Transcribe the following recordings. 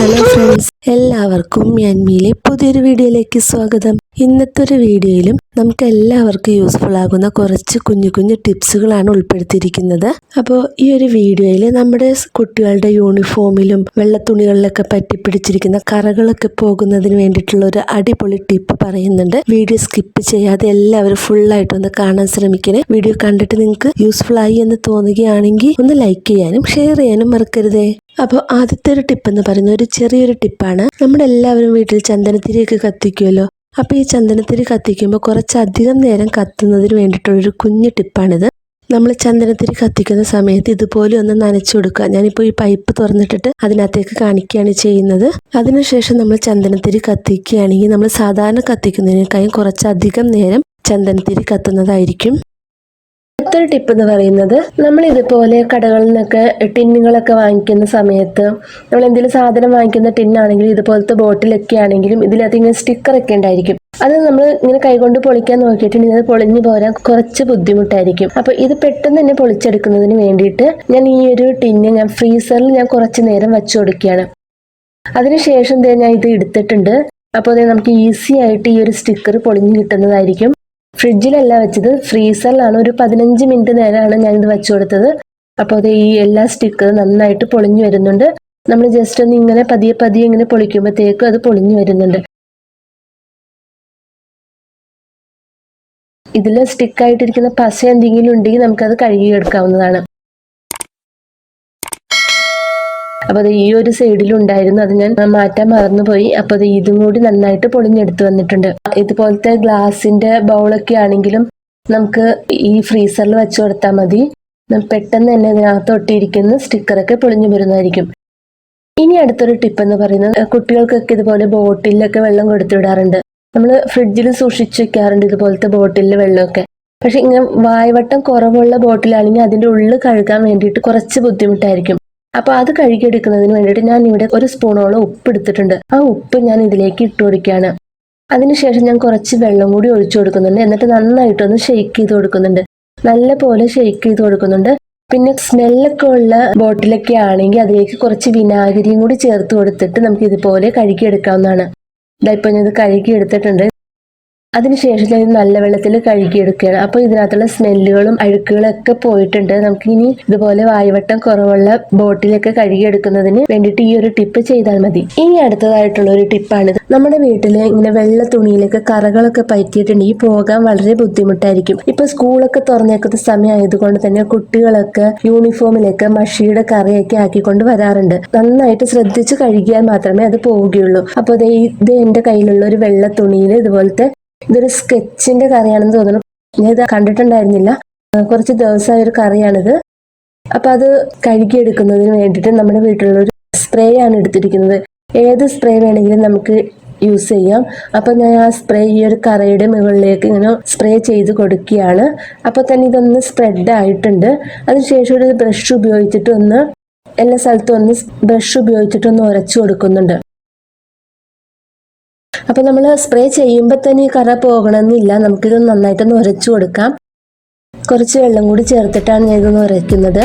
Hello friends എല്ലാവർക്കും മ്യാൻമിയിലെ പുതിയൊരു വീഡിയോയിലേക്ക് സ്വാഗതം. ഇന്നത്തെ ഒരു വീഡിയോയിലും നമുക്ക് എല്ലാവർക്കും യൂസ്ഫുൾ ആകുന്ന കുറച്ച് കുഞ്ഞു കുഞ്ഞു ടിപ്സുകളാണ് ഉൾപ്പെടുത്തിയിരിക്കുന്നത്. അപ്പോൾ ഈ ഒരു വീഡിയോയിൽ നമ്മുടെ കുട്ടികളുടെ യൂണിഫോമിലും വെള്ളത്തുണികളിലൊക്കെ പറ്റിപ്പിടിച്ചിരിക്കുന്ന കറകളൊക്കെ പോകുന്നതിന് വേണ്ടിയിട്ടുള്ള ഒരു അടിപൊളി ടിപ്പ് പറയുന്നുണ്ട്. വീഡിയോ സ്കിപ്പ് ചെയ്യാതെ എല്ലാവരും ഫുള്ളായിട്ടൊന്ന് കാണാൻ ശ്രമിക്കണേ. വീഡിയോ കണ്ടിട്ട് നിങ്ങൾക്ക് യൂസ്ഫുൾ ആയി എന്ന് തോന്നുകയാണെങ്കിൽ ഒന്ന് ലൈക്ക് ചെയ്യാനും ഷെയർ ചെയ്യാനും മറക്കരുതേ. അപ്പോൾ ആദ്യത്തെ ഒരു ടിപ്പ് എന്ന് പറയുന്നത് ഒരു ചെറിയൊരു ടിപ്പാണ് നമ്മുടെ എല്ലാവരും വീട്ടിൽ ചന്ദനത്തിരിയൊക്കെ കത്തിക്കുമല്ലോ അപ്പോൾ ഈ ചന്ദനത്തിരി കത്തിക്കുമ്പോൾ കുറച്ചധികം നേരം കത്തുന്നതിന് വേണ്ടിയിട്ടുള്ളൊരു കുഞ്ഞു ടിപ്പാണിത്. നമ്മൾ ചന്ദനത്തിരി കത്തിക്കുന്ന സമയത്ത് ഇതുപോലെ ഒന്ന് നനച്ചു കൊടുക്കുക. ഞാനിപ്പോൾ ഈ പൈപ്പ് തുറന്നിട്ടിട്ട് അതിനകത്തേക്ക് കാണിക്കുകയാണ് ചെയ്യുന്നത്. അതിനുശേഷം നമ്മൾ ചന്ദനത്തിരി കത്തിക്കുകയാണെങ്കിൽ നമ്മൾ സാധാരണ കത്തിക്കുന്നതിനേക്കാളും കുറച്ചധികം നേരം ചന്ദനത്തിരി കത്തുന്നതായിരിക്കും. അടുത്തൊരു ടിപ്പ് എന്ന് പറയുന്നത് നമ്മൾ ഇതുപോലെ കടകളിൽ നിന്നൊക്കെ ടിന്നുകളൊക്കെ വാങ്ങിക്കുന്ന സമയത്ത് നമ്മൾ എന്തെങ്കിലും സാധനം വാങ്ങിക്കുന്ന ടിന്നാണെങ്കിലും ഇതുപോലത്തെ ബോട്ടിലൊക്കെ ആണെങ്കിലും ഇതിനകത്ത് ഇങ്ങനെ സ്റ്റിക്കറൊക്കെ ഉണ്ടായിരിക്കും. അത് നമ്മൾ ഇങ്ങനെ കൈകൊണ്ട് പൊളിക്കാൻ നോക്കിയിട്ടുണ്ടെങ്കിൽ അത് പൊളിഞ്ഞു പോരാൻ കുറച്ച് ബുദ്ധിമുട്ടായിരിക്കും. അപ്പൊ ഇത് പെട്ടെന്ന് തന്നെ പൊളിച്ചെടുക്കുന്നതിന് വേണ്ടിയിട്ട് ഞാൻ ഈ ഒരു ടിന്ന് ഞാൻ ഫ്രീസറിൽ ഞാൻ കുറച്ച് നേരം വെച്ചു കൊടുക്കുകയാണ്. അതിനുശേഷം ഞാൻ ഇത് എടുത്തിട്ടുണ്ട്. അപ്പോൾ നമുക്ക് ഈസി ആയിട്ട് ഈ ഒരു സ്റ്റിക്കർ പൊളിഞ്ഞു കിട്ടുന്നതായിരിക്കും. ഫ്രിഡ്ജിലല്ല വെച്ചത്. ഫ്രീസറിലാണ്. ഒരു പതിനഞ്ച് മിനിറ്റ് നേരമാണ് ഞാൻ ഇത് വെച്ചു കൊടുത്തത്. അപ്പോൾ അത് ഈ എല്ലാ സ്റ്റിക്ക് നന്നായിട്ട് പൊളിഞ്ഞു വരുന്നുണ്ട്. നമ്മൾ ജസ്റ്റ് ഒന്ന് ഇങ്ങനെ പതിയെ പതിയെ ഇങ്ങനെ പൊളിക്കുമ്പോഴത്തേക്കും അത് പൊളിഞ്ഞു വരുന്നുണ്ട്. ഇതിൽ സ്റ്റിക്കായിട്ടിരിക്കുന്ന പശ എന്തെങ്കിലും ഉണ്ടെങ്കിൽ നമുക്കത് കഴുകിയെടുക്കാവുന്നതാണ്. അപ്പോൾ അത് ഈ ഒരു സൈഡിലുണ്ടായിരുന്നു അത് ഞാൻ മാറ്റാൻ മറന്നുപോയി. അപ്പോൾ അത് ഇതും കൂടി നന്നായിട്ട് പൊളിഞ്ഞെടുത്ത് വന്നിട്ടുണ്ട്. ഇതുപോലത്തെ ഗ്ലാസിന്റെ ബൗളൊക്കെ ആണെങ്കിലും നമുക്ക് ഈ ഫ്രീസറിൽ വെച്ച് കൊടുത്താൽ മതി. പെട്ടെന്ന് തന്നെ അതിനകത്ത് ഒട്ടിയിരിക്കുന്ന സ്റ്റിക്കറൊക്കെ പൊളിഞ്ഞു വരുന്നതായിരിക്കും. ഇനി അടുത്തൊരു ടിപ്പ് എന്ന് പറയുന്നത് കുട്ടികൾക്കൊക്കെ ഇതുപോലെ ബോട്ടിലൊക്കെ വെള്ളം കൊടുത്തു വിടാറുണ്ട് നമ്മൾ ഫ്രിഡ്ജിൽ സൂക്ഷിച്ച് വെക്കാറുണ്ട് ഇതുപോലത്തെ ബോട്ടിലിൽ വെള്ളമൊക്കെ. പക്ഷെ ഇങ്ങനെ വായവട്ടം കുറവുള്ള ബോട്ടിലാണെങ്കിൽ അതിന്റെ ഉള്ളിൽ കഴുകാൻ വേണ്ടിയിട്ട് കുറച്ച് ബുദ്ധിമുട്ടായിരിക്കും. അപ്പൊ അത് കഴുകിയെടുക്കുന്നതിന് വേണ്ടിയിട്ട് ഞാൻ ഇവിടെ ഒരു സ്പൂണോളം ഉപ്പ് എടുത്തിട്ടുണ്ട് ആ ഉപ്പ് ഞാൻ ഇതിലേക്ക് ഇട്ട് കൊടുക്കുകയാണ്. അതിനുശേഷം ഞാൻ കുറച്ച് വെള്ളം കൂടി ഒഴിച്ചു കൊടുക്കുന്നുണ്ട്. എന്നിട്ട് നന്നായിട്ടൊന്ന് ഷെയ്ക്ക് ചെയ്ത് കൊടുക്കുന്നുണ്ട്. നല്ല പോലെ ഷെയ്ക്ക് ചെയ്ത് കൊടുക്കുന്നുണ്ട്. പിന്നെ സ്മെല്ലൊക്കെ ഉള്ള ബോട്ടിലൊക്കെ ആണെങ്കിൽ അതിലേക്ക് കുറച്ച് വിനാഗിരിയും കൂടി ചേർത്ത് കൊടുത്തിട്ട് നമുക്ക് ഇതുപോലെ കഴുകിയെടുക്കാവുന്നതാണ്. ഇതാ ഇപ്പൊ ഞാൻ ഇത് കഴുകി എടുത്തിട്ടുണ്ട് അതിനുശേഷം ഇത് നല്ല വെള്ളത്തിൽ കഴുകിയെടുക്കുകയാണ്. അപ്പോൾ ഇതിനകത്തുള്ള സ്മെല്ലുകളും അഴുക്കുകളൊക്കെ പോയിട്ടുണ്ട്. നമുക്ക് ഇനി ഇതുപോലെ വായുവട്ടം കുറവുള്ള ബോട്ടിലൊക്കെ കഴുകിയെടുക്കുന്നതിന് വേണ്ടിയിട്ട് ഈ ഒരു ടിപ്പ് ചെയ്താൽ മതി. ഇനി അടുത്തതായിട്ടുള്ള ഒരു ടിപ്പാണിത്. നമ്മുടെ വീട്ടിൽ ഇങ്ങനെ വെള്ള തുണിയിലൊക്കെ കറകളൊക്കെ പറ്റിയിട്ടുണ്ടെങ്കിൽ പോകാൻ വളരെ ബുദ്ധിമുട്ടായിരിക്കും. ഇപ്പൊ സ്കൂളൊക്കെ തുറന്നേക്കുന്ന സമയമായതുകൊണ്ട് തന്നെ കുട്ടികളൊക്കെ യൂണിഫോമിലൊക്കെ മഷിയുടെ കറയൊക്കെ ആക്കിക്കൊണ്ട് വരാറുണ്ട്. നന്നായിട്ട് ശ്രദ്ധിച്ച് കഴുകിയാൽ മാത്രമേ അത് പോവുകയുള്ളൂ. അപ്പോൾ ഇത് എന്റെ കയ്യിലുള്ള ഒരു വെള്ള തുണിയിൽ ഇതുപോലത്തെ ഇതൊരു സ്കെച്ചിന്റെ കറിയാണെന്ന് തോന്നുന്നു. ഞാൻ ഇത് കണ്ടിട്ടുണ്ടായിരുന്നില്ല. കുറച്ച് ദിവസമായ ഒരു കറിയാണിത്. അപ്പൊ അത് കഴുകിയെടുക്കുന്നതിന് വേണ്ടിയിട്ട് നമ്മുടെ വീട്ടിലുള്ള ഒരു സ്പ്രേ ആണ് എടുത്തിരിക്കുന്നത്. ഏത് സ്പ്രേ വേണമെങ്കിലും നമുക്ക് യൂസ് ചെയ്യാം. അപ്പൊ ഞാൻ ആ സ്പ്രേ ഈ ഒരു കറയുടെ മുകളിലേക്ക് ഇങ്ങനെ സ്പ്രേ ചെയ്ത് കൊടുക്കുകയാണ്. അപ്പൊ തന്നെ ഇതൊന്ന് സ്പ്രെഡ് ആയിട്ടുണ്ട്. അതിനുശേഷം ഒരു ബ്രഷ് ഉപയോഗിച്ചിട്ട് ഒന്ന് എല്ലാ സ്ഥലത്തും ഒന്ന് ബ്രഷ് ഉപയോഗിച്ചിട്ട് ഒന്ന് ഉരച്ചു കൊടുക്കുന്നുണ്ട്. അപ്പൊ നമ്മൾ സ്പ്രേ ചെയ്യുമ്പോൾ തന്നെ ഈ കറ പോകണമെന്നില്ല. നമുക്കിത് നന്നായിട്ടൊന്ന് ഉരച്ചു കൊടുക്കാം. കുറച്ച് വെള്ളം കൂടി ചേർത്തിട്ടാണ് ഞാൻ ഇതൊന്ന് ഉരയ്ക്കുന്നത്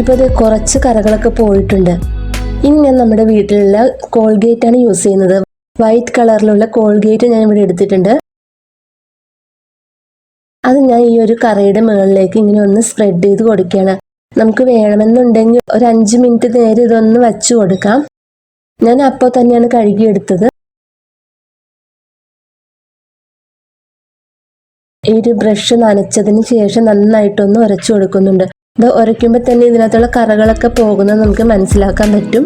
ഇപ്പോൾ ഇത് കുറച്ച് കറകളൊക്കെ പോയിട്ടുണ്ട്. ഇനി ഞാൻ നമ്മുടെ വീട്ടിലുള്ള കോൾഗേറ്റ് ആണ് യൂസ് ചെയ്യുന്നത്. വൈറ്റ് കളറിലുള്ള കോൾഗേറ്റ് ഞാൻ ഇവിടെ എടുത്തിട്ടുണ്ട്. അത് ഞാൻ ഈ ഒരു കറയുടെ മുകളിലേക്ക് ഇങ്ങനെ ഒന്ന് സ്പ്രെഡ് ചെയ്ത് കൊടുക്കുകയാണ്. നമുക്ക് വേണമെന്നുണ്ടെങ്കിൽ ഒരു അഞ്ച് മിനിറ്റ് നേരെ ഇതൊന്ന് വച്ചു കൊടുക്കാം. ഞാൻ അപ്പോൾ തന്നെയാണ് കഴുകിയെടുത്തത്. ഈ ഒരു ബ്രഷ് നനച്ചതിന് ശേഷം നന്നായിട്ടൊന്ന് ഉരച്ചു കൊടുക്കുന്നുണ്ട്. ഇത് ഉരയ്ക്കുമ്പോൾ തന്നെ ഇതിനകത്തുള്ള കറകളൊക്കെ പോകുന്നത് നമുക്ക് മനസ്സിലാക്കാൻ പറ്റും.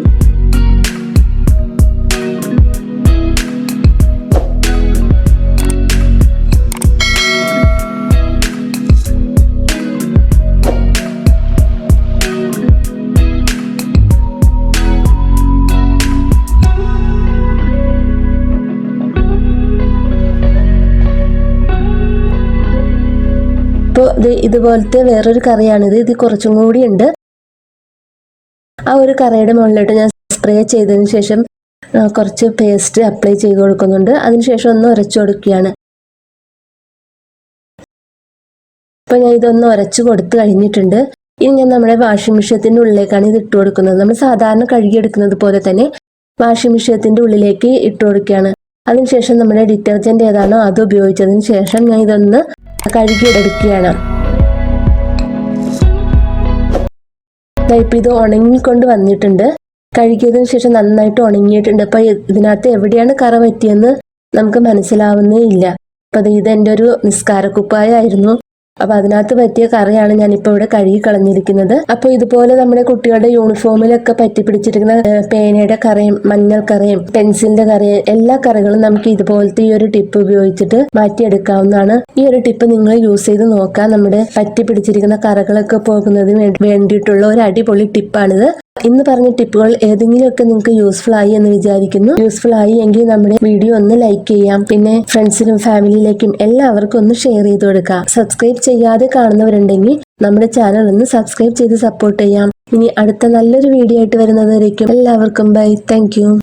ഇപ്പോൾ ഇത് ഇതുപോലത്തെ വേറൊരു കറിയാണിത്. ഇത് കുറച്ചും കൂടി ഉണ്ട്. ആ ഒരു കറിയുടെ മുകളിലോട്ട് ഞാൻ സ്പ്രേ ചെയ്തതിന് ശേഷം കുറച്ച് പേസ്റ്റ് അപ്ലൈ ചെയ്ത് കൊടുക്കുന്നുണ്ട്. അതിനുശേഷം ഒന്ന് ഉരച്ചു കൊടുക്കുകയാണ്. ഇപ്പൊ ഞാൻ ഇതൊന്ന് ഉരച്ചു കൊടുത്ത് കഴിഞ്ഞിട്ടുണ്ട്. ഇനി ഞാൻ നമ്മുടെ വാഷിംഗ് മെഷീനത്തിന്റെ ഉള്ളിലേക്കാണ് ഇത് ഇട്ട് കൊടുക്കുന്നത്. നമ്മൾ സാധാരണ കഴുകിയെടുക്കുന്നത് പോലെ തന്നെ വാഷിംഗ് മെഷീനത്തിന്റെ ഉള്ളിലേക്ക് ഇട്ട് കൊടുക്കുകയാണ്. അതിനുശേഷം നമ്മുടെ ഡിറ്റർജന്റ് ഏതാണോ അത് ഉപയോഗിച്ചതിന് ശേഷം ഞാൻ ഇതൊന്ന് കഴുകിയെടുക്കുകയാണ്. ദാ ഇപ്പൊ ഇത് ഉണങ്ങിക്കൊണ്ട് വന്നിട്ടുണ്ട്. കഴുകിയതിനു ശേഷം നന്നായിട്ട് ഉണങ്ങിയിട്ടുണ്ട്. അപ്പൊ ഇതിനകത്ത് എവിടെയാണ് കറ പറ്റിയെന്ന് നമുക്ക് മനസ്സിലാവുന്നേ ഇല്ല. അപ്പൊ ഇത് എന്റെ ഒരു നിസ്കാരക്കുപ്പായായിരുന്നു അപ്പൊ അതിനകത്ത് പറ്റിയ കറിയാണ് ഞാനിപ്പോ ഇവിടെ കഴുകി കളഞ്ഞിരിക്കുന്നത്. അപ്പൊ ഇതുപോലെ നമ്മുടെ കുട്ടികളുടെ യൂണിഫോമിലൊക്കെ പറ്റി പിടിച്ചിരിക്കുന്ന പേനയുടെ കറയും മഞ്ഞൾ കറയും പെൻസിലിന്റെ കറയും എല്ലാ കറികളും നമുക്ക് ഇതുപോലത്തെ ഈ ഒരു ടിപ്പ് ഉപയോഗിച്ചിട്ട് മാറ്റിയെടുക്കാവുന്നതാണ്. ഈ ഒരു ടിപ്പ് നിങ്ങൾ യൂസ് ചെയ്ത് നോക്കാം നമ്മുടെ പറ്റി പിടിച്ചിരിക്കുന്ന കറകളൊക്കെ പോകുന്നതിന് വേണ്ടി- വേണ്ടിയിട്ടുള്ള ഒരു അടിപൊളി ടിപ്പാണിത്. ഇന്ന് പറഞ്ഞ ടിപ്പുകൾ ഏതെങ്കിലുമൊക്കെ നിങ്ങൾക്ക് യൂസ്ഫുൾ ആയി എന്ന് വിചാരിക്കുന്നു. യൂസ്ഫുൾ ആയി എങ്കിൽ നമ്മുടെ വീഡിയോ ഒന്ന് ലൈക്ക് ചെയ്യാം. പിന്നെ ഫ്രണ്ട്സിനും ഫാമിലിയിലേക്കും എല്ലാവർക്കും ഒന്ന് ഷെയർ ചെയ്ത് കൊടുക്കാം. സബ്സ്ക്രൈബ് ചെയ്യാതെ കാണുന്നവരുണ്ടെങ്കിൽ നമ്മുടെ ചാനൽ ഒന്ന് സബ്സ്ക്രൈബ് ചെയ്ത് സപ്പോർട്ട് ചെയ്യാം. ഇനി അടുത്ത നല്ലൊരു വീഡിയോ ആയിട്ട് വരുന്നതായിരിക്കും എല്ലാവർക്കും ബൈ താങ്ക്